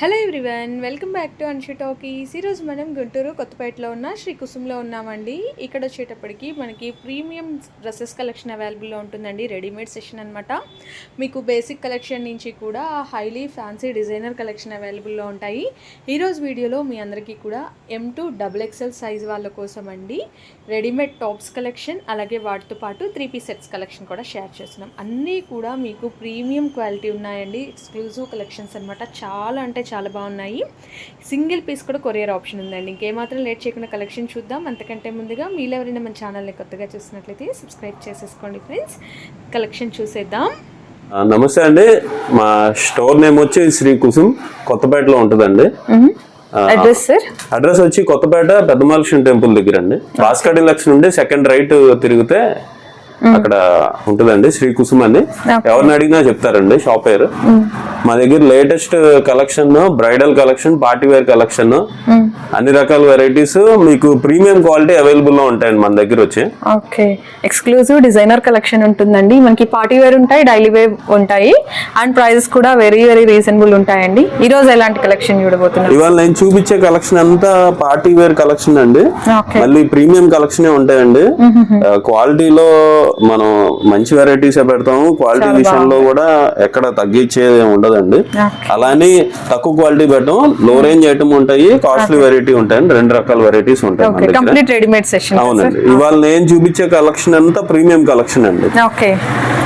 Hello everyone welcome back to Anshi talkies ఈరోజు మనం గుంటూరు కొత్తపేటలో ఉన్న శ్రీ కుసుమ్లో ఉన్నామండి. ఇక్కడ వచ్చేటప్పటికి మనకి ప్రీమియం డ్రెస్సెస్ కలెక్షన్ అవైలబుల్లో ఉంటుందండి. రెడీమేడ్ సెషన్ అనమాట మీకు బేసిక్ కలెక్షన్ నుంచి కూడా హైలీ ఫ్యాన్సీ డిజైనర్ కలెక్షన్ అవైలబుల్లో ఉంటాయి. ఈరోజు వీడియోలో మీ అందరికీ కూడా M to double XL size వాళ్ళ కోసం అండి. రెడీమేడ్ టాప్స్ కలెక్షన్ అలాగే వాటితో పాటు త్రీ పీస్ సెట్స్ కలెక్షన్ కూడా షేర్ చేస్తున్నాం. అన్నీ కూడా మీకు ప్రీమియం క్వాలిటీ ఉన్నాయండి. ఎక్స్క్లూజివ్ కలెక్షన్స్ అనమాట చాలా అంటే చాలా బాగున్నాయి. సింగిల్ పీస్ కూడా కొరియర్ ఆప్షన్ ఉందండి. ఇంకేమాత్రం లేట్ చేయకుండా కలెక్షన్ చూద్దాం. అంతకంటే ముందుగా మీరు ఎవరైనా మన ఛానల్ని కొత్తగా చూసినట్లయితే సబ్స్క్రైబ్ చేసేసుకోండి ఫ్రెండ్స్. కలెక్షన్ చూసేద్దాం. నమస్తే అండి. మా స్టోర్ నేమ్ వచ్చి శ్రీ కుసుమ్ కొత్తపేటలో ఉంటుందండి. అడ్రస్ సార్ అడ్రస్ వచ్చి కొత్తపేట పెద్దమలక్ష్మి టెంపుల్ దగ్గర అండి భాస్కర్ డిలక్స్ నుండి సెకండ్ రైట్ తిరిగితే అక్కడ ఉంటుందండి శ్రీ కుసుమ్ అని ఎవరిని అడిగినా చెప్తారండి షాప్ పేరు. మా దగ్గర latest collection bridal collection party wear collection అన్ని రకాల వెరైటీస్ మీకు ప్రీమియం క్వాలిటీ అవైలబుల్లో ఉంటాయండి మన దగ్గర వచ్చి. ఓకే ఎక్స్క్లూజివ్ డిజైనర్ కలెక్షన్ ఉంటుందండి. మనకి పార్టీ వేర్ ఉంటాయి డైలీ వేర్ ఉంటాయి. అండ్ ప్రైజెస్ కూడా వెరీ వెరీ రీజనబుల్ ఉంటాయండి. ఈ రోజు ఎలాంటి కలెక్షన్ చూడబోతున్నాం ఇవాళ నేను చూపించే కలెక్షన్ అంతా పార్టీ వేర్ కలెక్షన్ అండి. మళ్ళీ ప్రీమియం కలెక్షన్ ఉంటాయండి. క్వాలిటీలో మనం మంచి వెరైటీస్ పెడతాము. క్వాలిటీ విషయంలో కూడా ఎక్కడ తగ్గించేది ఉండదండి. అలానే తక్కువ క్వాలిటీ పెట్టడం లో రేంజ్ ఐటమ్ ఉంటాయి కాస్ట్లీ వెరైటీ ఉంటాయండి రెండు రకాల వెరైటీస్ ఉంటాయి రెడీమేడ్ సెషన్ అవునండి. ఇవాళ నేను చూపించే కలెక్షన్ అంతా ప్రీమియం కలెక్షన్ అండి. ఓకే.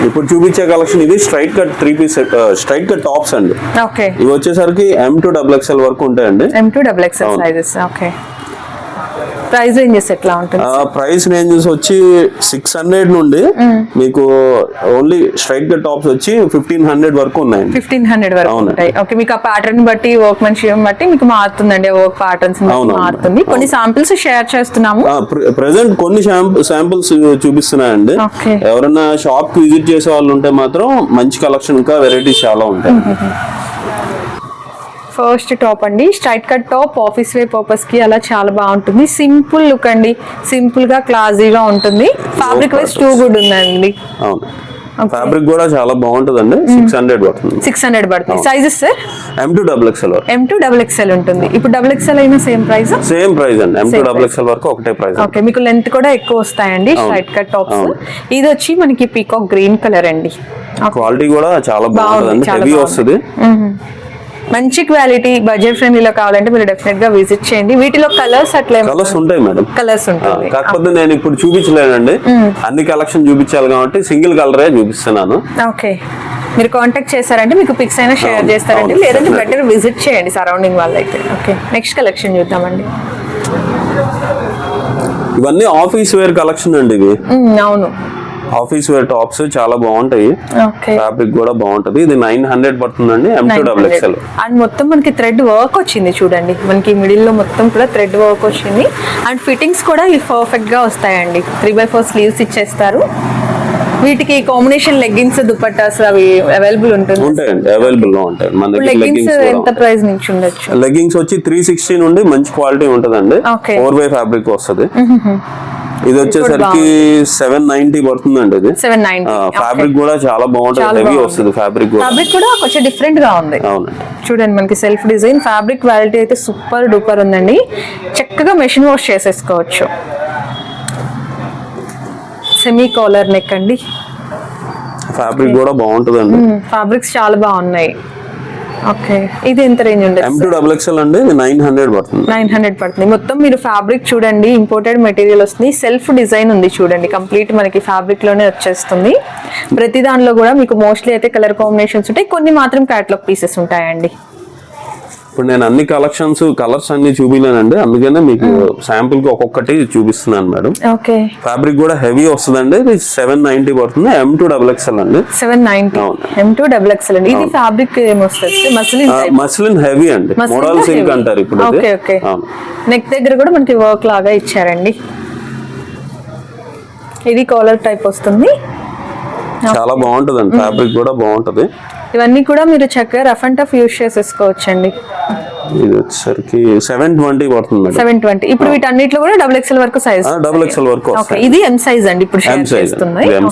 ఇప్పుడు చూపించే కలెక్షన్ ఇది straight cut three piece straight cut tops అండి. ఇవి వచ్చేసరికి ఎం టు డబుల్ ఎక్స్ఎల్ వరకు ఉంటాయండి. M to double XL sizes okay. Price ranges ఎట్లా ఉంటుంది? ప్రైస్ రేంజెస్ వచ్చి సిక్స్ హండ్రెడ్ నుండి మీకు ఓన్లీ స్ట్రైట్ టాప్స్ వచ్చి ఫిఫ్టీన్ హండ్రెడ్ వరకు ఉన్నాయండి. ఫిఫ్టీన్ హండ్రెడ్ వరకు. ఉంటాయి. ఓకే మీకు ఆ ప్యాటర్న్ బట్టి వర్క్ మనిషిని బట్టి మీకు మారుతుందండి వర్క్ ప్యాటర్న్స్. మారుతుంది. కొన్ని సాంపిల్స్ షేర్ చేస్తున్నాము. ప్రెసెంట్ కొన్ని శాంపుల్స్ చూపిస్తున్నాయండి. ఎవరైనా షాప్కి విజిట్ చేసే వాళ్ళు ఉంటే మాత్రం మంచి కలెక్షన్ ఇంకా వెరైటీస్ చాలా ఉంటాయి. ఫస్ట్ టాప్ అండి. Straight cut top office wear పర్పస్కి అలా చాలా బాగుంటుంది. సింపుల్ లుక్ అండి. సింపుల్గా క్లాజీగా ఉంటుంది. ఫ్యాబ్రిక్ వైజ్ టూ గుడ్ ఉందండి. అవును. ఫ్యాబ్రిక్ కూడా చాలా బాగుంటుందండి. సిక్స్ హండ్రెడ్ పడుతుంది. సిక్స్ హండ్రెడ్ పడుతుంది. Sizes sir M to double XL M to double XL ఉంటుంది. ఇప్పుడు డబుల్ ఎక్స్ఎల్ అయినా సేమ్ ప్రైస్ సేమ్ ప్రైస్ అండి. ఎం టు డబుల్ ఎక్స్ఎల్ వరకు ఒకటే ప్రైస్ ఓకే మీకు లెంత్ కూడా ఎక్కువ వస్తాయండి. స్ట్రైట్ కట్ టాప్స్ ఇది వచ్చి మనకి పీకాక్ గ్రీన్ కలర్ అండి. క్వాలిటీ కూడా చాలా బాగుంటుందండి. చాలా హెవీ. వస్తుంది. మ్మ్. మంచి క్వాలిటీ బడ్జెట్ ఫ్రెండ్లీలో కావాలంటే మీరు డెఫినెట్గా విజిట్ చేయండి. వీటిలో కలర్స్ అట్లే కలర్స్ ఉంటాయి మేడం. కలర్స్ ఉంటుంది కాకపోతే నేను ఇప్పుడు చూపించలేనండి. అన్ని కలెక్షన్ చూపించాలి కాబట్టి సింగిల్ కలరే చూపిస్తున్నాను. ఓకే. మీరు కాంటాక్ట్ చేశారంటే మీకు పిక్స్ అయినా షేర్ చేస్తారండి. లేదంటే. బెటర్ విజిట్ చేయండి సరౌండింగ్ వాళ్ళైతే. ఓకే. నెక్స్ట్ కలెక్షన్ చూద్దామండి. ఇవన్నీ ఆఫీస్ వేర్ కలెక్షన్ అండి ఇవి. అవును. ఆఫీస్ వేర్ టాప్స్ చాలా బాగుంటాయి. ఓకే. ఫ్యాబ్రిక్ కూడా బాగుంటది. ఇది నైన్ హండ్రెడ్ పడుతుందండి M to double XL and మొత్తం మనకి థ్రెడ్ వర్క్ వచ్చింది చూడండి. మనకి మిడిల్లో మొత్తం కూడా థ్రెడ్ వర్క్ వచ్చింది. అండ్ ఫిట్టింగ్స్ కూడా ఇవి పర్ఫెక్ట్గా వస్తాయండి. త్రీ బై ఫోర్ స్లీవ్స్ ఇచ్చేస్తారు. వీటికి కాంబినేషన్ లెగ్గిన్స్ దుపట్టాస్ అవి అవైలబుల్ ఉంటుంది. ఉంటాయండి అవైలబుల్గా ఉంటాయి మన దగ్గర లెగ్గిన్స్ ఎంత లెగ్గింగ్స్ ప్రైస్ నుంచి ఉండొచ్చు? లెగ్గింగ్స్ వచ్చి త్రీ సిక్స్టీ నుండి మంచి క్వాలిటీ ఉంటదండి. ఫోర్ వే ఫ్యాబ్రిక్ వస్తుంది. ఇది వచ్చేసరికి సెవెన్ నైన్టీ పడుతుందండి ఇది. సెవెన్ నైన్టీ ఫ్యాబ్రిక్ కూడా చాలా బాగుంటుంది. హెవీ. వస్తుంది ఫ్యాబ్రిక్ కూడా. ఫ్యాబ్రిక్ కూడా కొంచెం డిఫరెంట్గా ఉంది. అవునండి. చూడండి మనకి సెల్ఫ్ డిజైన్ ఫ్యాబ్రిక్ క్వాలిటీ అయితే సూపర్ డూపర్ ఉందండి. చక్కగా మెషిన్ వాష్ చేసేసుకోవచ్చు. సెమీ కాలర్ నెక్ అండి ఫ్యాబ్రిక్ కూడా బాగుంటుందండి. ఫ్యాబ్రిక్స్ చాలా బాగున్నాయి. ఓకే. ఇది ఎంత range M to double XL అండి నైన్ హండ్రెడ్ పడుతుంది. నైన్ హండ్రెడ్ పడుతుంది. మొత్తం మీరు ఫ్యాబ్రిక్ చూడండి ఇంపోర్టెడ్ మెటీరియల్ వస్తుంది. సెల్ఫ్ డిజైన్ ఉంది చూడండి కంప్లీట్ మనకి ఫ్యాబ్రిక్లోనే వచ్చేస్తుంది. ప్రతి దానిలో కూడా మీకు మోస్ట్లీ అయితే కలర్ కాంబినేషన్స్ ఉంటాయి. కొన్ని మాత్రం క్యాటలాగ్ పీసెస్ ఉంటాయండి. ఇప్పుడు నేను అన్ని కలెక్షన్స్ కలర్స్ అన్ని చూపిలేనండి. అందుకనే మీకు శాంపుల్కి ఒక్కొక్కటి చూపిస్తున్నాను మేడం. ఓకే. ఫ్యాబ్రిక్ కూడా హెవీ వస్తుందండి. ఇది సెవెన్ నైన్టీ పడుతుంది. ఎం టూ డబుల్ ఎక్స్ఎల్ అండి. Seven ninety. M to double XL అండి. ఇది ఫ్యాబ్రిక్ ఏమొస్తుంది? మసిలిన్ హెవీ అండి. మోడల్ సిల్క్ అంటారు ఇప్పుడు. నెక్ దగ్గర కూడా మనకి వర్క్ లాగా ఇచ్చారండి. ఇది కాలర్ టైప్ వస్తుంది. చాలా బాగుంటుందండి. ఫ్యాబ్రిక్ కూడా బాగుంటది. ఇవన్నీ కూడా మీరు చక్కగా రఫ్ అండ్ టఫ్ యూస్ చేసేసుకోవచ్చండి. ఇది వచ్చేసరికి సెవెన్ ట్వంటీ పడుతుంది సెవెన్ ట్వంటీ ఇప్పుడు వీటన్నిటిలో కూడా డబుల్ ఎక్స్ఎల్ వరకు సైజ్ డబుల్ ఎక్స్ఎల్ వరకు ఇది ఎం సైజ్ అండి ఇప్పుడు ఎం షేర్ సైజ్ ఎం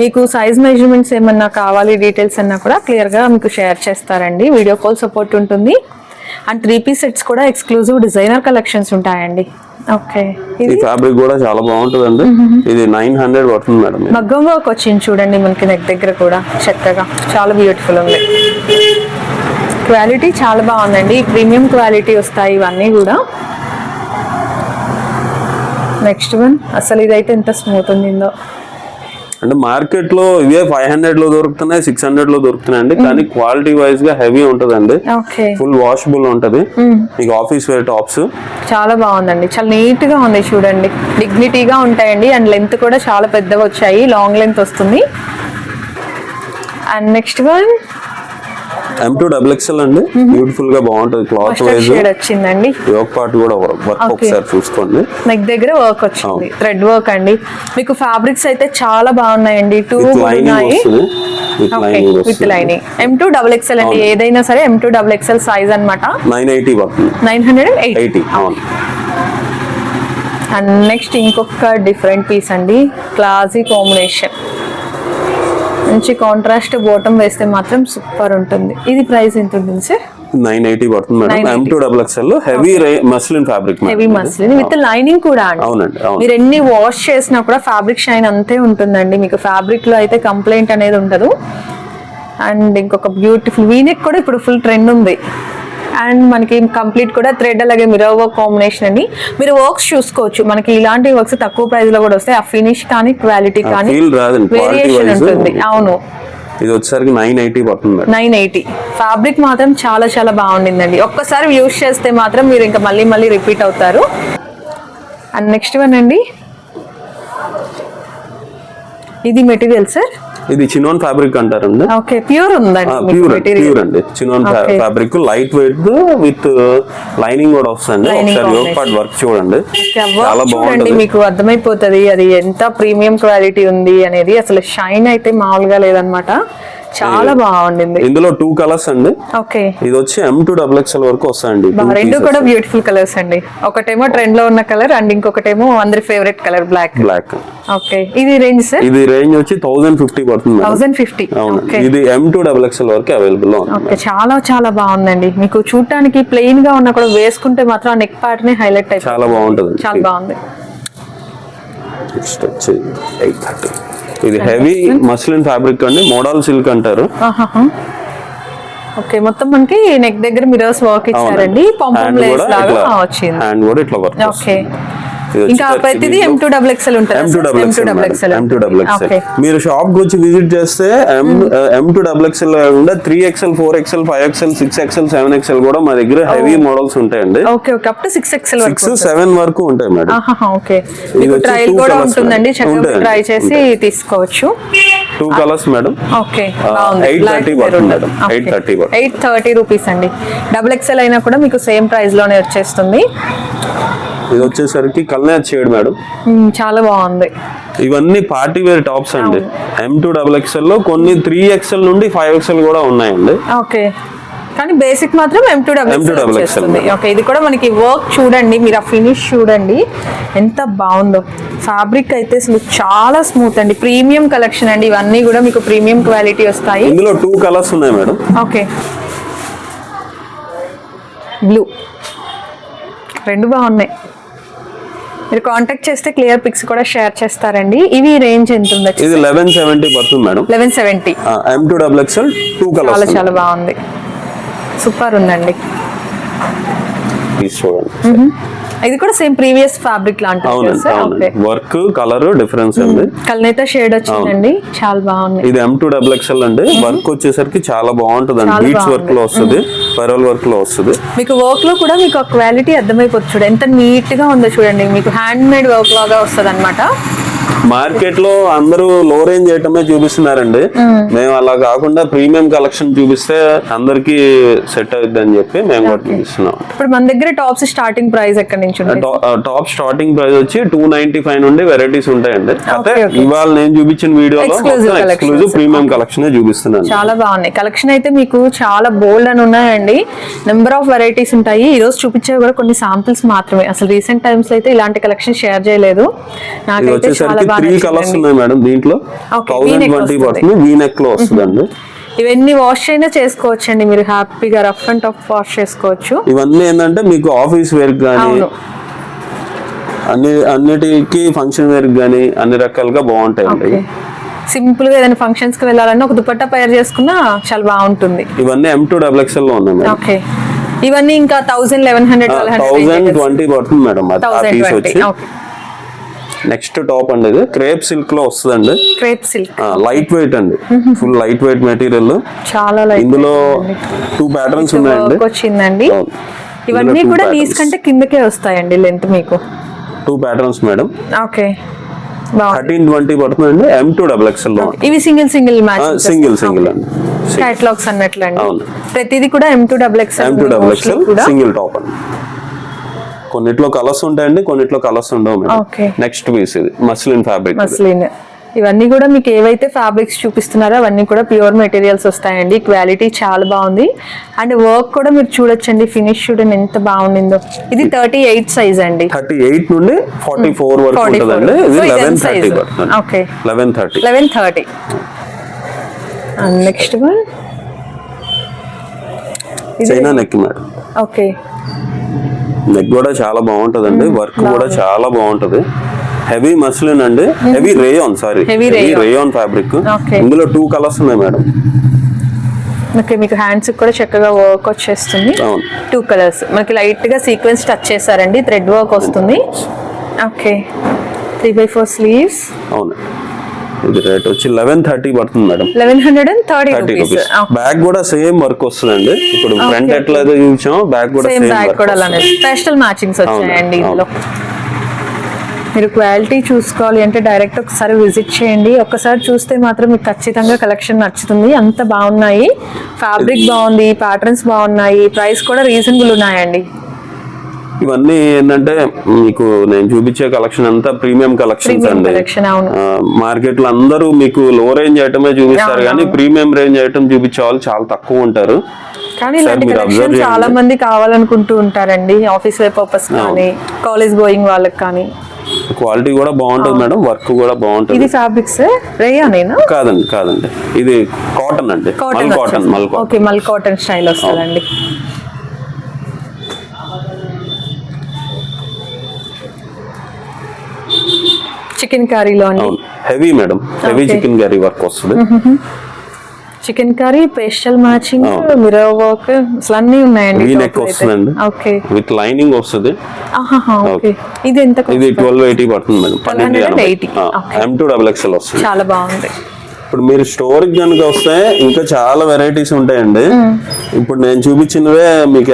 మీకు సైజ్ మెజర్మెంట్స్ ఏమన్నా కావాలి డీటెయిల్స్ అన్నా కూడా క్లియర్గా మీకు షేర్ చేస్తారండి. వీడియో కాల్ సపోర్ట్ ఉంటుంది. అండ్ త్రీ పీస్ సెట్స్ కూడా ఎక్స్క్లూజివ్ డిజైనర్ కలెక్షన్స్ ఉంటాయండి. ఈ ఇది? ఫ్యాబ్రిక్ కూడా చాలా బాగుంటుందండి. ఇది నైన్ హండ్రెడ్ పడుతుంది మేడం. మగ్గం వర్క్ వచ్చింది చూడండి మనకి నెక్ దగ్గర కూడా చక్కగా. చాలా బ్యూటిఫుల్ ఉంది. క్వాలిటీ చాలా బాగుందండి. ప్రీమియం క్వాలిటీ వస్తాయి ఇవన్నీ కూడా. నెక్స్ట్ వన్ అసలు ఇదైతే ఎంత స్మూత్ ఉండిందో అంటే మార్కెట్లో ఇవే ఫైవ్ హండ్రెడ్లో దొరుకుతున్నాయి సిక్స్ హండ్రెడ్లో దొరుకుతున్నాయి అండి కానీ క్వాలిటీ వైజ్గా హెవీ ఉంటదండి. ఫుల్ వాషబుల్ ఉంటది. మీకు ఆఫీస్ వేర్ టాప్స్ చాలా బాగుందండి. చాలా నీట్గా ఉంది చూడండి. డిగ్నిటీగా ఉంటాయండి. అండ్ లెంత్ కూడా చాలా పెద్దగా వచ్చాయి. లాంగ్ లెంత్ వస్తుంది. And next one M to double XL అండి. బ్యూటిఫుల్గా బాగుంటది క్లాత్ వైజ్ వచ్చిందండి. యోగ పార్ట్ కూడా వర్క్. ఒకసారి చూసుకోండి. నెక్ దగ్గర వర్క్ వచ్చింది. థ్రెడ్ వర్క్ అండి. మీకు ఫ్యాబ్రిక్స్ అయితే చాలా బాగున్నాయండి. టూ ఉన్నాయి. With lining M to double XL అండి ఏదైనా సరే M to double XL size అనమాట nine eighty nine hundred and eight. అవును. అండ్ నెక్స్ట్ ఇంకొక డిఫరెంట్ పీస్ అండి. క్లాసీ కాంబినేషన్ మంచి కాంట్రాస్ట్ బోటం వేస్తే మాత్రం సూపర్ ఉంటుంది. ఇది ప్రైస్ ఎంత ఉంటుంది సార్ నైన్ ఎయిటీ పడుతుంది madam. 980. M to double XL heavy muslin fabric heavy muslin with lining కూడా అండి. అవునండి అవును. మీరు ఎన్ని వాష్ చేసినా కూడా ఫ్యాబ్రిక్ షైన్ అంతే ఉంటుందండి. మీకు ఫ్యాబ్రిక్లో అయితే కంప్లైంట్ అనేది ఉండదు. అండ్ ఇంకొక బ్యూటిఫుల్ వీనెక్ కూడా ఇప్పుడు ఫుల్ ట్రెండ్ ఉంది. అండ్ మనకి కంప్లీట్ కూడా థ్రెడ్ అలాగే మిరర్ వర్క్ కాంబినేషన్ అండి. మీరు వర్క్స్ చూసుకోవచ్చు. మనకి ఇలాంటి వర్క్స్ తక్కువ ప్రైస్లో కూడా వస్తాయి. ఆ ఫినిష్ కానీ క్వాలిటీ కానీ వేరియేషన్. ఉంటుంది. అవును. ఇది వచ్చేసరికి నైన్ ఎయిటీ పడుతుంది. Nine eighty. ఫ్యాబ్రిక్ మాత్రం చాలా చాలా బాగుండిందండి. ఒక్కసారి యూస్ చేస్తే మాత్రం మీరు ఇంకా మళ్ళీ మళ్ళీ రిపీట్ అవుతారు. అండ్ నెక్స్ట్ వన్ అండి. ఇది మెటీరియల్ సార్. ఇది చినోన్ ఫ్యాబ్రిక్ అంటారండి. ఓకే ప్యూర్ ప్యూర్ ప్యూర్ అండి. Chinon. Fabric light weight with lining కూడా వస్తుంది ఒకసారి యోగ. పార్ట్ వర్క్ చూడండి. చాలా బాగుంటది. మీకు అర్థమైపోతుంది. అది ఎంత ప్రీమియం క్వాలిటీ ఉంది అనేది. అసలు షైన్ అయితే మామూలుగా లేదనమాట చాలా బాగుండింది ఇందులో టూ కలర్స్ అండి. ఓకే. ఇది వచ్చి ఎం టూ డబుల్ ఎక్స్ఎల్ వరకు వస్తాయండి. రెండు కూడా బ్యూటిఫుల్ కలర్స్ అండి. ఒకటేమో ట్రెండ్లో ఉన్న కలర్ అండ్ ఇంకొకటేమో అందరి favourite colour black black okay. ఇది రేంజ్ సార్ ఇది రేంజ్ వచ్చి థౌసండ్ ఫిఫ్టీ పడుతుంది. థౌసండ్ ఫిఫ్టీ ఇది ఎం టూ డబుల్ ఎక్స్ఎల్ వరకు అవైలబుల్లో ఉంది ఓకే. చాలా చాలా బాగుందండి. మీకు చూడటానికి ప్లెయిన్గా ఉన్నా కూడా వేసుకుంటే మాత్రం నెక్ పార్ట్ని హైలైట్ చాలా బాగుంటది చాలా బాగుంది. నెక్స్ట్ వచ్చి ఎయిట్ థర్టీ ఇది హెవీ మస్లిన్ ఫ్యాబ్రిక్ అండి మోడల్ సిల్క్ అంటారు. ఓకే మొత్తం మనకి నెక్ దగ్గర మిరర్స్ వర్క్ ఇచ్చారండి. పంపం లేస్ లాగా వచ్చింది. హ్యాండ్ కూడా ఇట్లా వర్క్ ఓకే ఇంకా ప్రతిదీ ఎం టూ డబుల్ ఎక్స్ఎల్ ఉంటుంది M to double XL M to double XL మీరు షాప్కి వచ్చి విజిట్ చేస్తే ఎం టూ డబుల్ ఎక్స్ఎల్ కాకుండా three XL four XL five XL six XL seven XL కూడా మా దగ్గర హెవీ మోడల్స్ ఉంటాయండి. Okay okay up to six XL six seven వరకు ఉంటాయి మేడం ఓకే ట్రయల్ కూడా ఉంటుందండి. చక్కగా ట్రై చేసి తీసుకోవచ్చు. టూ కలర్స్ మేడం ఓకే 830 పడుతుంది మేడం. 830 పడుతుంది. ఎయిట్ థర్టీ రూపీస్ అండి. డబుల్ ఎక్స్ఎల్ అయినా కూడా మీకు సేమ్ ప్రైస్లోనే వచ్చేస్తుంది. ఇది వచ్చేసరికి కల్నాథ్ షేడ్ మేడం. చాలా బాగుంది. ఇవన్నీ పార్టీ వేర్ టాప్స్ అండి. ఎం టూ డబుల్ ఎక్స్ఎల్లో కొన్ని త్రీ ఎక్స్ఎల్ నుండి ఫైవ్ ఎక్స్ఎల్ కూడా ఉన్నాయండి. ఓకే. కానీ బేసిక్ మాత్రం M to double M2 double XL. వచ్చేస్తుంది. ఓకే ఇది కూడా మనకి వర్క్ చూడండి మీరు ఆ ఫినిష్ చూడండి. ఎంత బాగుందో. ఫ్యాబ్రిక్ అయితే అసలు చాలా స్మూత్ అండి. ప్రీమియం కలెక్షన్ అండి. ఇవన్నీ కూడా మీకు ప్రీమియం క్వాలిటీ వస్తాయి. ఇందులో టూ కలర్స్ ఉన్నాయి మేడం. ఓకే. బ్లూ రెండు బాగున్నాయి. మీరు కాంటాక్ట్ చేస్తే క్లియర్ పిక్స్ కూడా షేర్ చేస్తారండి. ఇవి రేంజ్ ఎంత ఉంది ఇది లెవెన్ సెవెంటీ పడుతుంది madam. Eleven seventy M to double XL two చాలా కలర్స్ చాలా బాగుంది. సూపర్ ఉందండి. ప్లీజ్ చూడండి. ఇది కూడా సేమ్ ప్రీవియస్ ఫ్యాబ్రిక్ అవునండి వర్క్ కలర్ డిఫరెన్స్ అండి. కల్నేత షేడ్ వచ్చిందండి. చాలా బాగుంది. ఇది ఎం టూ డబుల్ ఎక్స్ఎల్ అండి. వర్క్ వచ్చేసరికి చాలా బాగుంటుంది అండి బాగుంది. వర్క్లో వస్తుంది పెరల్ వర్క్లో వస్తుంది. మీకు వర్క్లో కూడా మీకు ఆ క్వాలిటీ అర్థమైపోతుంది చూడండి. ఎంత నీట్గా ఉందో చూడండి. మీకు హ్యాండ్ మేడ్ వర్క్ లాగా వస్తుంది అనమాట మార్కెట్లో అందరూ లో రేంజ్ ఐటమే చూపిస్తున్నారండి. మేము అలా కాకుండా ప్రీమియం కలెక్షన్ చూపిస్తే అందరికి సెట్ అవుద్ది అని చెప్పి మేము కూడా చూపిస్తున్నాం. ఇప్పుడు మన దగ్గర టాప్స్ స్టార్టింగ్ ప్రైస్ ఎక్కడి నుంచి టాప్ స్టార్టింగ్ ప్రైస్ వచ్చి టూ నైన్టీ ఫైవ్ నుండి వెరైటీస్ ఉంటాయండి. అయితే. ఇవాళ నేను చూపించిన వీడియోలో. ఎక్స్క్లూజివ్ ప్రీమియం కలెక్షన్ చూపిస్తున్నాను. చాలా బాగున్నాయి. కలెక్షన్ అయితే మీకు చాలా బోల్డ్ అని ఉన్నాయండి. నెంబర్ ఆఫ్ వెరైటీస్ ఉంటాయి. ఈ రోజు చూపించేవి కూడా కొన్ని సాంపిల్స్ మాత్రమే. అసలు రీసెంట్ టైమ్స్లో అయితే ఇలాంటి కలెక్షన్ షేర్ చేయలేదు. నాకైతే చాలా బాగా త్రీ కలర్స్ ఉన్నాయి మేడం దీంట్లో. Thousand twenty. పడుతుంది వీ నెక్లో వస్తుందండి. ఇవన్నీ వాష్ అయినా చేసుకోవచ్చండి మీరు హ్యాపీగా రఫ్ అండ్ టఫ్ వాష్ చేసుకోవచ్చు. ఇవన్నీ ఏంటంటే మీకు ఆఫీస్ వేర్ కానీ అన్ని అన్నిటికి ఫంక్షన్ వేర్ కానీ అన్ని రకాలుగా బాగుంటాయండి. సింపుల్గా ఏదైనా ఫంక్షన్స్కి వెళ్ళాలన్నా ఒక దుపట్టా పేర్ చేసుకున్నా చాలా బాగుంటుంది. ఇవన్నీ ఎం టూ డబుల్ ఎక్స్ఎల్లో ఉన్నాయి ఓకే ఇవన్నీ ఇంకా thousand eleven hundred thousand twenty పడుతుంది మేడం. థౌసండ్ ట్వంటీ వచ్చి. ఓకే నెక్స్ట్ టాప్ అండి ఇది. క్రేప్ సిల్క్లో వస్తుందండి. Crepe silk. లైట్ వెయిట్ అండి. Full light weight material. చాలా లైట్ ఇందులో టూ ప్యాటర్న్స్ ఉన్నాయండి. వచ్చిందండి. ఇవన్నీ కూడా నీస్. కంటే కిందకే వస్తాయండి లెంత్ మీకు. Two patterns madam okay. Thirteen twenty పడుతుందండి. ఎం టూ డబుల్ ఎక్స్ఎల్లో ఇవి single single match single single అండి. క్యాటలాగ్స్ అన్నట్లండి. అవును. ప్రతిదీ కూడా M to double M XL to double XL single top అండి. కొన్నిట్లో కలర్స్ ఉంటాయండి కొన్నిట్లో కలర్స్ ఉండవు. నెక్స్ట్ పీస్ ఇది మస్లిన్ ఫ్యాబ్రిక్ మస్లిన్ ఇవన్నీ కూడా మీకు ఏవైతే ఫ్యాబ్రిక్స్ చూపిస్తున్నారో అవన్నీ కూడా ప్యూర్ మెటీరియల్స్ వస్తాయండి. క్వాలిటీ చాలా బాగుంది. అండ్ వర్క్ కూడా మీరు చూడొచ్చండి ఫినిష్ చూడండి ఎంత బాగుండిందో. ఇది థర్టీ ఎయిట్ సైజ్ అండి. థర్టీ ఎయిట్ నుండి ఫార్టీ ఫోర్ వరకు 44. ఉంటుందండి. ఇది So, ఇది లెవెన్ ఎంత thirty. Eleven thirty next one China neck madam. Okay neck కూడా చాలా బాగుంటదండి. వర్క్ కూడా చాలా బాగుంటది. హెవీ మస్లిన్ అండి. Heavy rayon sorry heavy. Rayon fabric. ఇందులో టూ కలర్స్ ఉన్నాయి మేడం. ఓకే మీకు హ్యాండ్స్ కూడా చక్కగా వర్క్ వచ్చేస్తుంది. టూ కలర్స్ మనకి లైట్గా సీక్వెన్స్ టచ్ చేశారండి. థ్రెడ్ వర్క్ వస్తుంది. Okay three by four sleeves అవును. ఇది రేట్ వచ్చి లెవెన్ థర్టీ పడుతుంది madam eleven hundred and thirty thirty rupees bag కూడా సేమ్ వర్క్ వస్తుందండి. ఇప్పుడు ఫ్రంట్ ఎట్లా చూసామో బ్యాగ్ కూడా సేమ్ బ్యాగ్ కూడా అలానే. స్పెషల్ మ్యాచింగ్స్ వచ్చాయండి ఇందులో. మీరు క్వాలిటీ చూసుకోవాలి అంటే డైరెక్ట్ ఒకసారి విజిట్ చేయండి. ఒక్కసారి చూస్తే మాత్రం మీకు ఖచ్చితంగా కలెక్షన్ నచ్చుతుంది. అంత బాగున్నాయి. ఫ్యాబ్రిక్ బాగుంది ప్యాటర్న్స్ బాగున్నాయి. ప్రైస్ కూడా రీజనబుల్ ఉన్నాయండి. ఇవన్నీ ఏంటంటే మీకు నేను చూపించే కలెక్షన్ అంతా ప్రీమియం కలెక్షన్స్ అండి. మార్కెట్లో అందరూ మీకు లో రేంజ్ ఐటమే చూపిస్తారు కానీ ప్రీమియం రేంజ్ ఐటమ్ చూపించే వాళ్ళు చాలా తక్కువ ఉంటారు. కానీ ఇలాంటి కలెక్షన్ చాలా. మంది కావాలనుకుంటూ ఉంటారండి. ఆఫీస్ పర్పస్ కానీ కాలేజ్ గోయింగ్ వాళ్ళకి కానీ. క్వాలిటీ కూడా బాగుంటుంది మేడం. వర్క్ కూడా బాగుంటుంది. ఇది ఫ్యాబ్రిక్స్ రేయా నేను? కాదండి కాదండి. ఇది కాటన్ అండి. Mul cotton cotton mul cotton okay mul cotton style వస్తుందండి. చికెన్ కర్రీలో heavy madam heavy. Chikankari work వస్తుంది. Chikankari pastel matching. Mirror work అసలు అన్ని ఉన్నాయండి వీ నెక్. వస్తుందండి. ఓకే విత్ లైనింగ్ వస్తుంది. ఓకే ఇది ఎంత ఇది cost? ట్వెల్వ్ ఎయిటీ పడుతుంది మేడం పన్నెండు 1280. Okay. M to double XL వస్తుంది. చాలా బాగుంది. ఇప్పుడు మీరు స్టోర్ కనుక వస్తే ఇంకా చాలా వెరైటీస్ ఉంటాయండి. ఇప్పుడు నేను చూపించినవే మీకు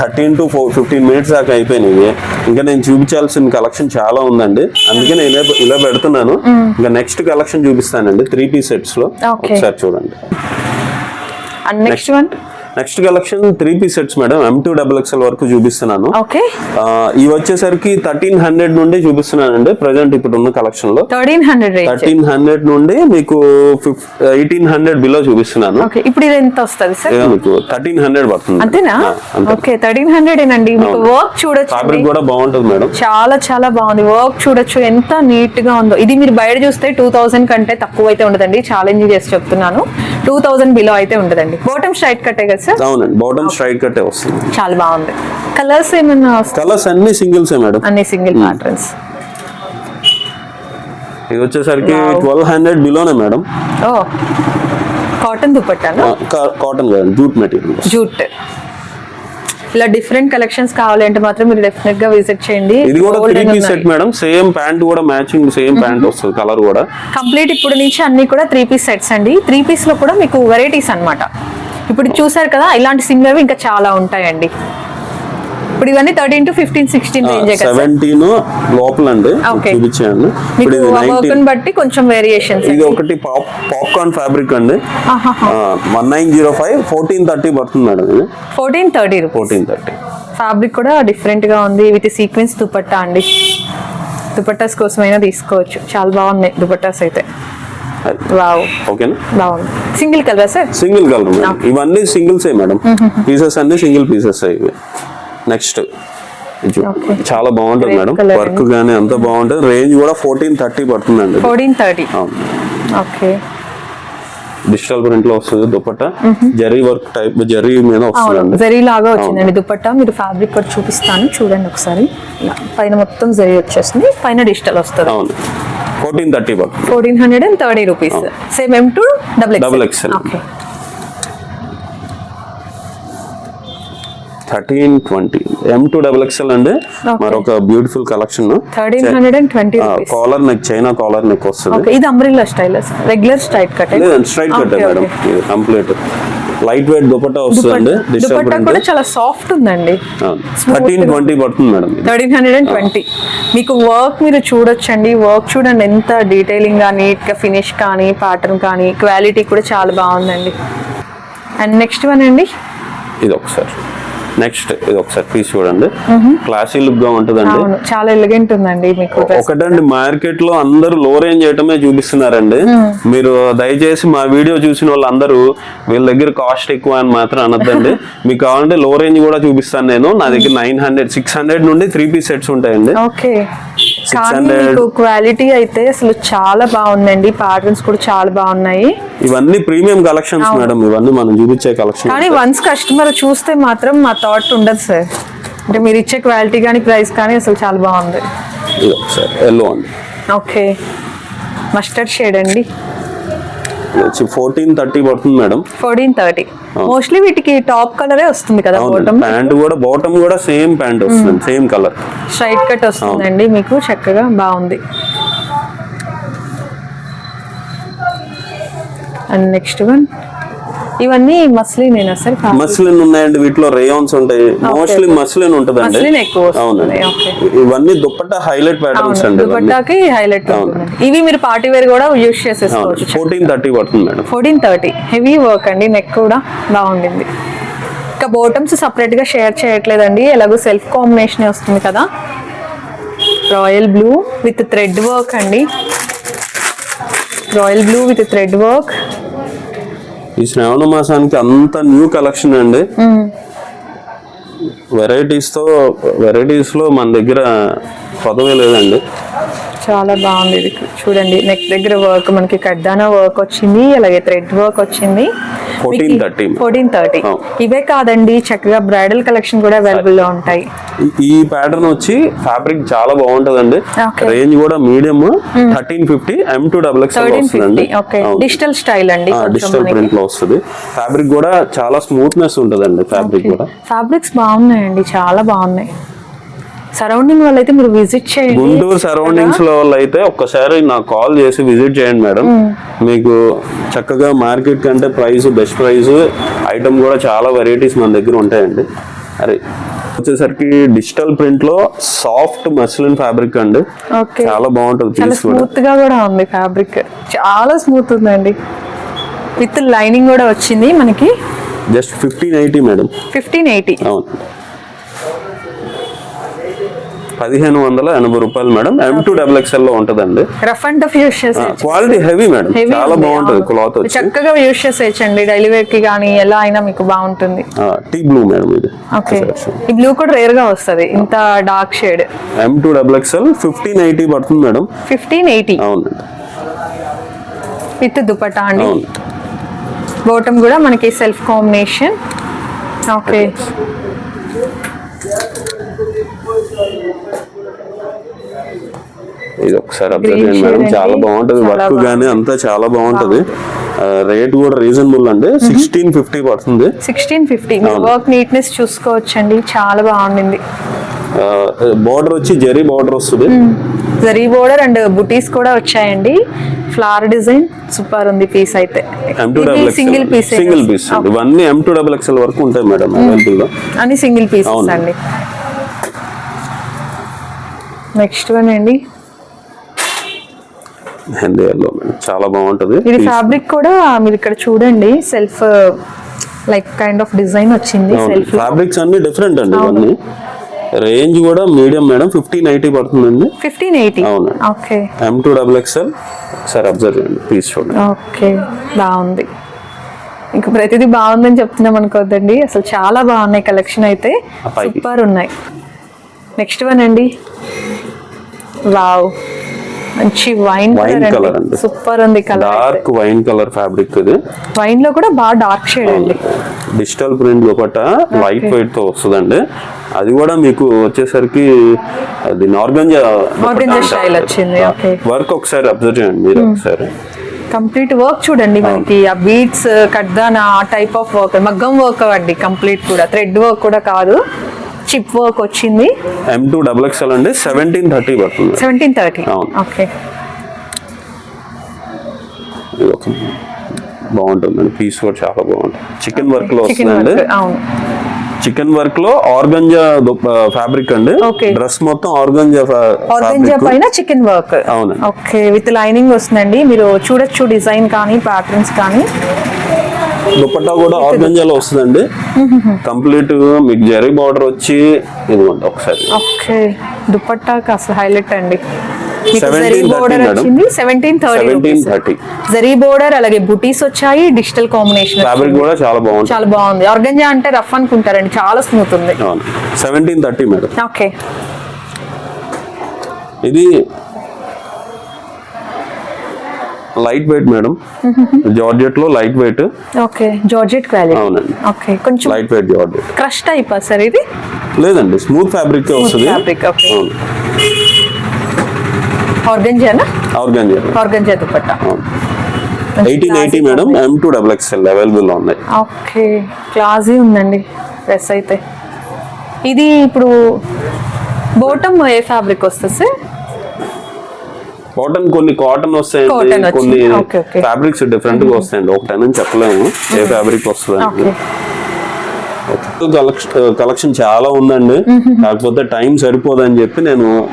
thirteen to four fifteen minutes దాకా అయిపోయినాయి. ఇంకా నేను చూపించాల్సిన కలెక్షన్ చాలా ఉందండి. అందుకే నేను ఇలా- పెడుతున్నాను. ఇంకా నెక్స్ట్ కలెక్షన్ చూపిస్తానండి త్రీ పీస్ సెట్స్లో. ఒకసారి చూడండి. Next one next collection three piece sets madam M to double XL వరకు చూపిస్తున్నాను. ఇవి వచ్చేసరికి థర్టీన్ హండ్రెడ్ నుండి చూపిస్తున్నానండి. ప్రజెంట్ ఇప్పుడు ఉన్న కలెక్షన్లో. థర్టీన్ హండ్రెడ్ థర్టీన్ హండ్రెడ్ నుండి మీకు ఎయిటీన్ హండ్రెడ్ బిలో చూపిస్తున్నాను. ఇప్పుడు ఇది ఎంత వస్తుంది సార్ మీకు థర్టీన్ హండ్రెడ్ పడుతుంది. అంతేనా? ఓకే థర్టీన్ హండ్రెడ్ ఏనండి. మీకు వర్క్ చూడొచ్చు ఫ్యాబ్రిక్ కూడా బాగుంటుంది మేడం చాలా చాలా బాగుంది. వర్క్ చూడొచ్చు. ఎంత నీట్గా ఉందో. ఇది మీరు బయట చూస్తే టూ థౌసండ్ కంటే తక్కువ అయితే ఉండదండి. ఛాలెంజ్ చేసి చెప్తున్నాను. టూ థౌసండ్ బిలో అయితే ఉండదండి. బాటమ్ స్ట్రైట్ కట్టే కదా సార్ అవునండి. బాటమ్ స్ట్రైట్ కట్టే వస్తుంది. చాలా బాగుంది. కలర్స్ ఏమైనా కలర్స్ అన్ని సింగిల్సే మేడం. అన్ని సింగిల్ ప్యాటర్న్స్ ఇది వచ్చేసరికి ట్వెల్వ్ హండ్రెడ్ బిలోనే మేడం. ఓ. కాటన్ దుపట్టాను? కాటన్ కదండి జూట్ మెటీరియల్ జూట్. ఇలా డిఫరెంట్ కలెక్షన్స్ కావాలంటే మాత్రం మీరు డెఫినెట్గా విజిట్ చేయండి. ఇది కూడా three piece set madam. Same pant కూడా మ్యాచింగ్ సేమ్ ప్యాంట్ వస్తుంది కలర్ కూడా. కంప్లీట్ ఇప్పుడు నుంచి అన్ని కూడా త్రీ పీస్ సెట్స్ అండి. త్రీ పీస్లో కూడా మీకు వెరైటీస్ అన్నమాట. ఇప్పుడు చూసారు కదా ఇలాంటి సిమిలర్ ఇంకా చాలా ఉంటాయండి. ఇప్పుడు ఇవన్నీ thirteen to fifteen sixteen range? Seventeen లోపల అండి. చూపించాను. ఇప్పుడు ఇది బట్టి కొంచెం వేరియేషన్స్ ఇది ఒకటి పాప్ పాప్కార్న్ ఫ్యాబ్రిక్ అండి. One nine zero five fourteen thirty పడుతుంది మేడం ఇది. Fourteen thirty fourteen thirty fabric కూడా డిఫరెంట్గా ఉంది. విత్ సీక్వెన్స్ దుపట్టా అండి. దుపట్టాస్ కోసమైనా తీసుకోవచ్చు. చాలా బాగున్నాయి దుపట్టాస్ అయితే. వావ్ ఓకేనా బాగుంది single colour sir single colour madam ఇవన్నీ సింగిల్సే మేడం పీసెస్ అన్ని సింగిల్ పీసెస్ ఇవి. నెక్స్ట్. చాలా బాగుంటుంది మేడం వర్క్ గానీ అంత బాగుంటుంది. రేంజ్ కూడా ఫోర్టీన్ థర్టీ పడుతుందండి ఫోర్టీన్ థర్టీ ఓకే డిజిటల్ ప్రింట్లో వస్తుంది దుపట్టా. జరీ వర్క్ టైప్ జరీ మీద అవును. వస్తుందండి. జరీ లాగా వచ్చిందండి దుపట్టా. మీరు ఫ్యాబ్రిక్ కూడా చూపిస్తాను. చూడండి ఒకసారి. పైన మొత్తం జరీ వచ్చేస్తుంది. పైన డిజిటల్ వస్తుంది. అవును. ఫోర్టీన్ థర్టీ పడుతుంది fourteen hundred and thirty rupees same M to double XL. Okay thirteen twenty M to double XL అండి. మరొక beautiful collection thirteen hundred and twenty collar neck China collar neck వస్తుంది. ఇది umbrella style regular straight cut straight cut madam. ఇది complete light weight dupatta వస్తుందండి దుపట్టా కూడా చాలా soft ఉందండి. Thirteen twenty పడుతుంది madam. Thirteen hundred and twenty. మీకు వర్క్ మీరు చూడొచ్చండి. వర్క్ చూడండి ఎంత డీటెయిలింగ్గా నీట్గా ఫినిష్ కానీ ప్యాటర్న్ కానీ క్వాలిటీ కూడా చాలా బాగుందండి. అండ్ నెక్స్ట్ వన్ అండి? ఇది ఒకసారి. నెక్స్ట్ ఇది ఒకసారి పీస్ చూడండి. క్లాసీ లుక్గా ఉంటుందండి. చాలా ఎలిగెంట్ ఉందండి మీకు. ఒకటండి మార్కెట్లో అందరూ లో రేంజ్ ఐటమే చూపిస్తున్నారండి. మీరు దయచేసి మా వీడియో చూసిన వాళ్ళందరూ వీళ్ళ దగ్గర కాస్ట్ ఎక్కువ అని మాత్రం అనొద్దండి. మీకు కావాలంటే లో రేంజ్ కూడా చూపిస్తాను నేను. నా దగ్గర నైన్ హండ్రెడ్ సిక్స్ హండ్రెడ్ నుండి త్రీ పీస్ సెట్స్ ఉంటాయండి. కానీ 600. మీకు క్వాలిటీ అయితే అసలు చాలా బాగుందండి. ప్యాటర్న్స్ కూడా చాలా బాగున్నాయి. ఇవన్నీ ప్రీమియం కలెక్షన్స్ మేడం ఇవన్నీ మనం చూపించే కలెక్షన్ కానీ వన్స్ కస్టమర్ చూస్తే మాత్రం మా థాట్ ఉండదు సార్ అంటే మీరు ఇచ్చే క్వాలిటీ కానీ ప్రైస్ కానీ అసలు చాలా బాగుంది. ఎల్లో అండి ఓకే మస్టర్డ్ షేడ్ అండి. వచ్చి ఫోర్టీన్ థర్టీ పడుతుంది మేడం. ఫోర్టీన్ థర్టీ మోస్ట్లీ వీటికి టాప్ కలరే వస్తుంది కదా బాటమ్ ప్యాంట్ కూడా బాటమ్ కూడా సేమ్ ప్యాంట్ వస్తుంది సేమ్ కలర్ స్ట్రైట్ కట్ వస్తుందండి మీకు చక్కగా బాగుంది. అండ్ నెక్స్ట్ వన్ ఇవన్నీ మస్లినేనా సార్ మస్లిన్ ఉన్నాయండి వీటిలో రేయాన్స్ ఉంటాయి. మోస్ట్లీ మస్లిన్ మస్లిన్ అవునండి. ఓకే. ఇవన్నీ దుప్పట్టా హైలైట్ ప్యాటర్న్స్ అండి దుపట్టాకి హైలైట్ ఇవి మీరు పార్టీ వేర్ కూడా యూజ్ చేసేసుకోవచ్చు. ఫోర్టీన్ థర్టీ పడుతుంది madam. Fourteen thirty heavy work అండి. నెక్ కూడా బాగుండింది. ఇంకా బాటమ్స్ సపరేట్గా షేర్ చేయట్లేదండి. ఎలాగో సెల్ఫ్ కాంబినేషన్ వస్తుంది కదా. Royal blue with thread work అండి. Royal blue with thread work ఈ శ్రావణ మాసానికి అంత న్యూ కలెక్షన్ అండి. వెరైటీస్తో వెరైటీస్లో మన దగ్గర పదవే లేదండి. చాలా బాగుంది ఇది. చూడండి నెక్ దగ్గర వర్క్ మనకి కడ్డానా వర్క్ వచ్చింది అలాగే థ్రెడ్ వర్క్ వచ్చింది. Fourteen thirty fourteen thirty Oh. ఇవే కాదండి చక్కగా బ్రైడల్ కలెక్షన్ కూడా అవైలబుల్లో ఉంటాయి. ఈ ప్యాటర్న్ వచ్చి ఫ్యాబ్రిక్ చాలా బాగుంటదండి. రేంజ్ కూడా medium thirteen fifty M to double X వస్తుందండి. డిజిటల్ స్టైల్ అండి కొంచెం డిజిటల్ ప్రింట్లో వస్తుంది. ఫ్యాబ్రిక్ కూడా చాలా స్మూత్నెస్ ఉంటదండి ఫ్యాబ్రిక్ కూడా. ఫ్యాబ్రిక్స్ బాగున్నాయండి చాలా బాగున్నాయి. సరౌండింగ్ వాళ్ళు అయితే మీరు విజిట్ చేయండి. గుంటూరు సరౌండింగ్స్లో అయితే ఒక్కసారి నాకు కాల్ చేసి విజిట్ చేయండి మేడం. మీకు చక్కగా మార్కెట్ కంటే ప్రైస్ బెస్ట్ ప్రైస్ ఐటమ్ కూడా చాలా వెరైటీస్ మన దగ్గర ఉంటాయండి. అరే వచ్చేసరికి డిజిటల్ ప్రింట్లో సాఫ్ట్ మస్లిన్ ఫ్యాబ్రిక్ అండి. ఓకే. చాలా బాగుంటుంది స్మూత్గా కూడా ఉంది ఫ్యాబ్రిక్ చాలా స్మూత్ ఉందండి. విత్ లైనింగ్ కూడా వచ్చింది మనకి. Just fifteen eighty madam. Fifteen eighty అవును. పదిహేను వందల ఎనభై రూపాయలు మేడం. ఎం టూ డబల్ ఎక్స్ఎల్లో ఉంటదండి. రఫ్ అండ్ టఫ్ యూస్ చేసేయచ్చు క్వాలిటీ హెవీ మేడం. చాలా బాగుంటుంది. క్లాత్ చక్కగా యూస్ చేసేయచ్చండి. డైలీ వేర్కి కానీ ఎలా అయినా మీకు బాగుంటుంది. టీ బ్లూ మేడం ఇది. ఓకే ఈ బ్లూ కూడా రేర్గా వస్తుంది. ఇంత dark shade M to double XL fifteen eighty పడుతుంది మేడం. ఫిఫ్టీన్ ఎయిటీ అవునండి విత్ దుపట్టా అండి. బాటమ్ కూడా మనకి సెల్ఫ్ కాంబినేషన్ ఓకే ఇది ఒకసారి అబ్జర్వ్ చేయండి. మేడం చాలా. బాగుంటది. వర్క్ గానీ అంతా చాలా బాగుంటది. రేట్ కూడా రీజనబుల్ అండి. సిక్స్టీన్ ఫిఫ్టీ పడుతుంది. సిక్స్టీన్ ఫిఫ్టీ వర్క్ నీట్నెస్ చూసుకోవచ్చండి. చాలా బాగుండింది. బార్డర్ వచ్చి జెరీ బార్డర్ వస్తుంది. జరీ బోర్డర్ అండ్ బుటీస్ కూడా వచ్చాయండి. ఫ్లవర్ డిజైన్ సూపర్ ఉంది పీస్ అయితే. సింగిల్ పీస్ సింగిల్ పీస్ ఇవన్నీ ఎం టూ డబల్ ఎక్స్ఎల్ వరకు ఉంటాయి మేడం అవైలబుల్లో అని సింగిల్ పీసెస్. అండి. నెక్స్ట్ వన్ అండి. మెహందీ ఎల్లో చాలా బాగుంటది. ఇది ఫ్యాబ్రిక్ కూడా మీరు ఇక్కడ చూడండి. Self like kind of design వచ్చింది. సెల్ఫ్ ఫ్యాబ్రిక్స్ అన్ని డిఫరెంట్ అండి ఇవన్నీ. రేంజ్ కూడా మీడియం మేడం ఫిఫ్టీన్ ఎయిటీ పడుతుందండి. ఫిఫ్టీన్ ఎయిటీ అవును. Okay M to double XL ఒకసారి అబ్జర్వ్ చేయండి. పీస్ చూడండి. ఓకే బాగుంది. ఇంకా ప్రతిదీ బాగుందని చెప్తున్నాం అనుకోవద్దండి అసలు చాలా బాగున్నాయి కలెక్షన్ అయితే. సూపర్ ఉన్నాయి. నెక్స్ట్ వన్ అండి. వావ్ మంచి వైన్ Wine కలర్ అండి. సూపర్ ఉంది colour dark wine colour fabric ఇది. వైన్లో కూడా బాగా డార్క్ షేడ్ అండి. డిజిటల్ ప్రింట్ ఒకట లైట్ వెయిట్తో వస్తుందండి. అది కూడా మీకు వచ్చేసరికి అది నార్గంజా style వచ్చింది. వర్క్ ఒకసారి అబ్జర్వ్ చేయండి మీరు ఒకసారి. కంప్లీట్ వర్క్ చూడండి మనకి. ఆ బీట్స్ కడ్దాన ఆ టైప్ ఆఫ్ వర్క్ మగ్గం వర్క్ అండి కంప్లీట్ కూడా. థ్రెడ్ వర్క్ కూడా కాదు. చిప్ వర్క్ వచ్చింది. ఎం టూ డబుల్ ఎక్స్ఎల్ అండి సెవెంటీన్ థర్టీ పడుతుంది. సెవెంటీన్ థర్టీ అవును. ఓకే. బాగుంటుందండి పీస్ కూడా చాలా బాగుంటుంది. చికెన్ వర్క్లో వస్తుందండి. అవును. చికెన్ వర్క్లో ఆర్గంజా ఫ్యాబ్రిక్ అండి. డ్రెస్ మొత్తం ఆర్గంజా ఆర్గంజా పైన చికెన్ వర్క్ అవునండి. ఓకే విత్ లైనింగ్ వస్తుందండి. మీరు చూడొచ్చు డిజైన్ కానీ ప్యాటర్న్స్ కానీ. దుపట్టా కూడా ఆర్గంజాలో వస్తుందండి. కంప్లీట్ మీకు జరీ బార్డర్ వచ్చి ఇదిగోండి ఒకసారి. ఓకే. దుపట్టాకి అసలు హైలైట్ అండి. మీకు 17, జరీ 13 బోర్డర్ అలాగే బుటీస్ వచ్చాయి డిజిటల్ కాంబినేషన్ ఫ్యాబ్రిక్ కూడా చాలా బాగుంటుంది చాలా బాగుంది. ఆర్గంజా అంటే రఫ్ అనుకుంటారండి. చాలా స్మూత్ ఉంది. Seventeen thirty madam okay. ఇది light weight madam జార్జెట్లో light weight okay georgette quality అవునండి. ఓకే కొంచెం light weight georgette crush type sir ఇది? లేదండి స్మూత్ ఫ్యాబ్రిక్ వస్తుంది. okay. అవును. ఆర్గంజానా ఆర్గంజా ఆర్గంజా దుపట్టా. అవును. Eighteen eighty madam M to double XL available ఉన్నాయి. ఓకే క్లాజీ ఉందండి డ్రెస్ అయితే. ఇది ఇప్పుడు బోటమ్ ఏ ఫ్యాబ్రిక్ వస్తుంది సార్ కాటన్ కొన్ని కాటన్ వస్తాయండి. కొన్ని. ఫ్యాబ్రిక్స్ డిఫరెంట్గా వస్తాయండి. ఒకటని చెప్పలేము. ఏ ఫ్యాబ్రిక్ వస్తుంది కలెక్షన్ చాలా ఉందండి. కాకపోతే టైం సరిపోదని చెప్పి నేను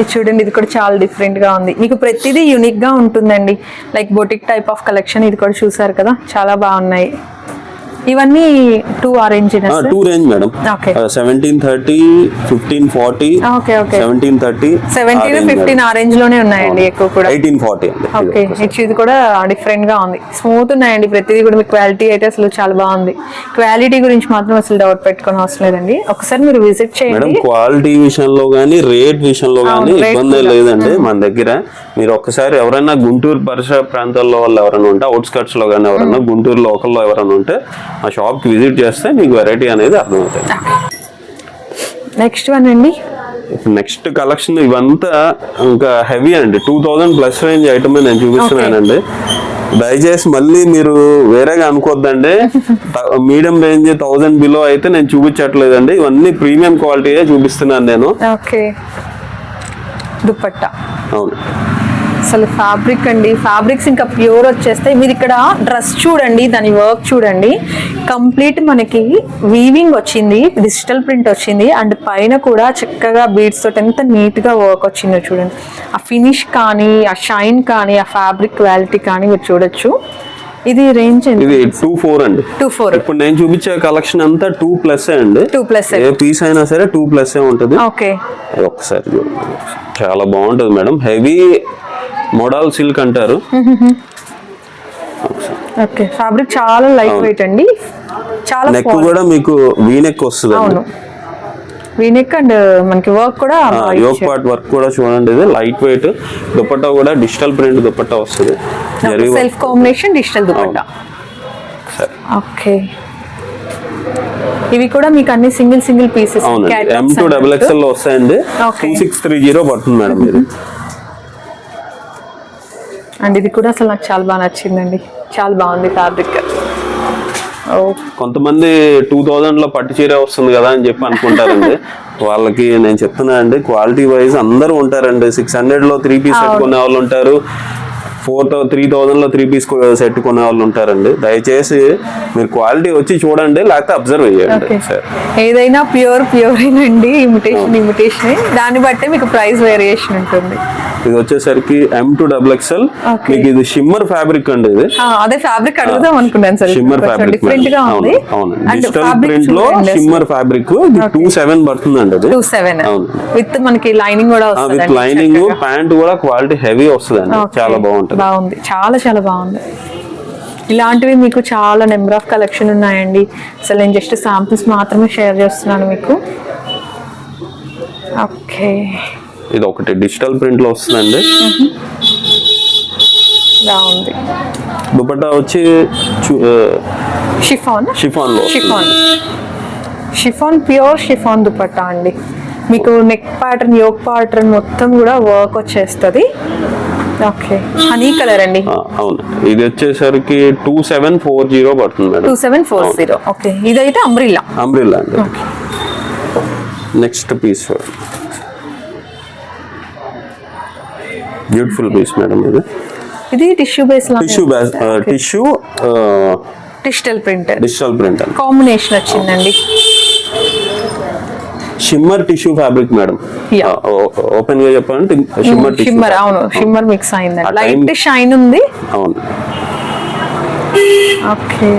చూడండి ఇది కూడా చాలా డిఫరెంట్గా ఉంది. మీకు ప్రతిదీ యూనిక్గా ఉంటుందండి. Like boutique type of collection ఇది కూడా చూసారు కదా? చాలా బాగున్నాయి. ఇవన్నీ two orange two range madam. Seventeen thirty fifteen forty okay okay seventeen thirty seventeen fifteen ఆరెంజ్లోనే ఉన్నాయండి ఎక్కువ కూడా. Eighteen forty okay. ఇచ్చి ఇది కూడా డిఫరెంట్గా ఉంది. స్మూత్ ఉన్నాయండి ప్రతిదీ కూడా మీ క్వాలిటీ అయితే అసలు చాలా బాగుంది. క్వాలిటీ గురించి మాత్రం అసలు డౌట్ పెట్టుకోని అవసరం లేదండి. ఒకసారి మీరు విజిట్ చేయండి. క్వాలిటీ విషయంలో కానీ రేట్ విషయంలో rate ఇబ్బంది. లేదండి మన దగ్గర. మీరు ఒక్కసారి ఎవరైనా గుంటూరు పరిసర ప్రాంతాల్లో వాళ్ళు ఎవరైనా ఉంటే అవుట్స్కట్స్లో కానీ ఎవరైనా గుంటూరు లోకల్లో ఎవరైనా ఉంటే ఆ షాప్కి విజిట్ చేస్తే మీకు వెరైటీ అనేది అర్థమవుతాయి. నెక్స్ట్ వన్ అండి. నెక్స్ట్ కలెక్షన్ ఇవంతా ఇంకా హెవీ అండి. Two thousand plus range item నేను చూపిస్తున్నానండి. దయచేసి మళ్ళీ మీరు వేరేగా అనుకోద్దండి. మీడియం రేంజ్ థౌజండ్ బిలో అయితే నేను చూపించట్లేదండి. ఇవన్నీ ప్రీమియం క్వాలిటీయే చూపిస్తున్నాను నేను. ఓకే. దుపట్టా. అవును. అసలు ఫ్యాబ్రిక్ అండి. ఫ్యాబ్రిక్స్ ఇంకా ప్యూర్ వచ్చేస్తాయి. మీరు ఇక్కడ డ్రెస్ చూడండి దాని వర్క్ చూడండి. కంప్లీట్ మనకి వీవింగ్ వచ్చింది డిజిటల్ ప్రింట్ వచ్చింది. అండ్ పైన కూడా చక్కగా బీడ్స్ తోటి ఎంత నీట్గా వర్క్ వచ్చిందో చూడండి. ఆ ఫినిష్ కానీ ఆ షైన్ కానీ ఆ ఫ్యాబ్రిక్ క్వాలిటీ కానీ మీరు చూడొచ్చు. ఇది రేంజ్ ఇది టూ ఫోర్ అండి. టూ ఫోర్ ఇప్పుడు నేను చూపించే కలెక్షన్ అంతా టూ ప్లస్ అండి. టూ ప్లస్ ఏ. పీస్ అయినా సరే టూ ప్లస్ ఉంటుంది. ఓకే చూడండి. చాలా బాగుంటుంది మేడం. హెవీ మోడల్ సిల్క్ అంటారు. ఓకే ఫ్యాబ్రిక్ చాలా లైట్ వెయిట్ అండి. చాలా నెక్. కూడా మీకు వీ నెక్ వస్తుంది అవును. వీనెక్ అండ్ మనకి వర్క్ కూడా ఇచ్చారు. పార్ట్ వర్క్ కూడా చూడండి ఇది లైట్ వెయిట్. దుపట్టా కూడా డిజిటల్ ప్రింట్ దుపట్టా వస్తుంది. Self combination digital dupatta. Okay. ఇవి కూడా మీకు అన్ని సింగిల్ సింగిల్ పీసెస్ అవునండి. ఎం టూ డబుల్ ఎక్స్ఎల్లో వస్తాయండి. టూ సిక్స్ త్రీ జీరో పడుతుంది మేడం ఇది. అండ్ ఇది కూడా అసలు నాకు చాలా బాగా నచ్చిందండి. చాలా బాగుంది ఫ్యాబ్రిక్ కొంతమంది టూ థౌజండ్లో పట్టు చీర వస్తుంది కదా అని చెప్పి అనుకుంటారండి. వాళ్ళకి నేను చెప్తున్నా అండి క్వాలిటీ వైజ్ అందరూ ఉంటారండి. సిక్స్ హండ్రెడ్లో త్రీ పీస్ సెట్ కొనే వాళ్ళు ఉంటారు. ఫోర్ త్రీ థౌజండ్లో త్రీ పీస్ సెట్ కొనే వాళ్ళు ఉంటారండి. దయచేసి మీరు క్వాలిటీ వచ్చి చూడండి లేకపోతే అబ్జర్వ్ చేయండి. ఏదైనా ప్యూర్ ప్యూర్ అండి ఇమిటేషన్ ఇమిటేషన్ దాన్ని బట్టే మీకు ప్రైస్ వేరియేషన్ ఉంటుంది. ఇది వచ్చేసరికి ఎం టు డబుల్ ఎక్స్ఎల్. మీకు ఇది షిమ్మర్ ఫ్యాబ్రిక్ అండి ఇది. అదే ఫ్యాబ్రిక్ అడుగుదాం అనుకున్నాను సార్. షిమ్మర్ ఫ్యాబ్రిక్ డిఫరెంట్గా ఉంది. అవును. అండ్ డిజిటల్ ప్రింట్లో షిమ్మర్ ఫ్యాబ్రిక్ టూ సెవెన్ పడుతుందండి అది టూ సెవెన్ అవును. విత్ మనకి లైనింగ్ కూడా విత్ లైనింగ్ ప్యాంట్ కూడా క్వాలిటీ హెవీ వస్తుందండి. చాలా బాగుంటుంది. బాగుంది. చాలా చాలా బాగుంది. ఇలాంటివి మీకు చాలా నెంబర్ ఆఫ్ కలెక్షన్ ఉన్నాయండి. అసలు నేను జస్ట్ శాంపిల్స్ మాత్రమే షేర్ చేస్తున్నాను మీకు. ఓకే ఇది ఒకటి డిజిటల్ ప్రింట్లో వస్తుందండి. బాగుంది. దుపట్టా వచ్చి chiffon? షిఫాన్లో. Chiffon. Chiffon pure chiffon dupatta అండి. మీకు నెక్ ప్యాటర్న్ యోక్ ప్యాటర్న్ మొత్తం కూడా వర్క్ వచ్చేస్తుంది. ఓకే హనీ కలర్ అండి. అవును. ఇది వచ్చేసరికి టూ సెవెన్ ఫోర్ జీరో పడుతుంది two madam seven four zero okay ఇదైతే అంబ్రిల్లా అంబ్రిల్లా అండి. Next piece beautiful piece madam ఇది. ఇది tissue base tissue tissue digital print digital print combination వచ్చిందండి. Shimmer tissue fabric madam. ఓపెన్గా చెప్పాలంటే షిమ్మర్ టిష్యూ షిమ్మర్ అవును shimmer mix అయిందండి ఆ లైట్ షైన్ ఉంది. అవును. ఓకే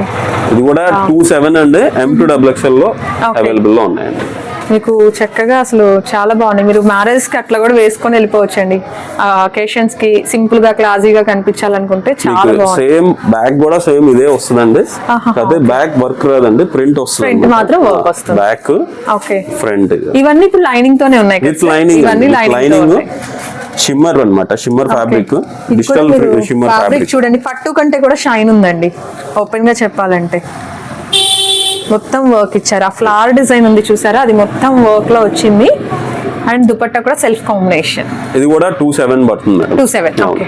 ఇది కూడా టూ సెవెన్ అండి ఎం టూ డబుల్ ఎక్స్ఎల్లో. అవైలబుల్లో ఉన్నాయండి. మీకు చక్కగా అసలు చాలా బాగున్నాయి. మీరు మ్యారేజ్కి అట్లా కూడా వేసుకొని వెళ్ళిపోవచ్చండి. అకేషన్స్కి సింపుల్గా క్లాసీగా కనిపించాలనుకుంటే చాలా బాగుంది సేమ్ బ్యాగ్ కూడా సేమ్ ఇదే వస్తుందండి. అదే బ్యాగ్ వర్క్ రాదండి ప్రింట్ వస్తుంది Print మాత్రం work వస్తుంది. Back okay. ఫ్రంట్ ఇవన్నీ ఇప్పుడు లైనింగ్ తోనే ఉన్నాయి? లైనింగ్ ఇవన్నీ లైనింగ్ షిమ్మర్ అన్నమాట shimmer fabric digital shimmer fabric చూడండి పట్టు కంటే కూడా షైన్ ఉందండి. ఓపెన్గా చెప్పాలంటే. మొత్తం వర్క్ ఇచ్చారు. ఆ ఫ్లవర్ డిజైన్ ఉంది చూసారా? అది మొత్తం వర్క్లో వచ్చింది. అండ్ దుపట్టా కూడా సెల్ఫ్ కాంబినేషన్ ఇది కూడా టూ సెవెన్ పడుతుంది. Two seven. ఓకే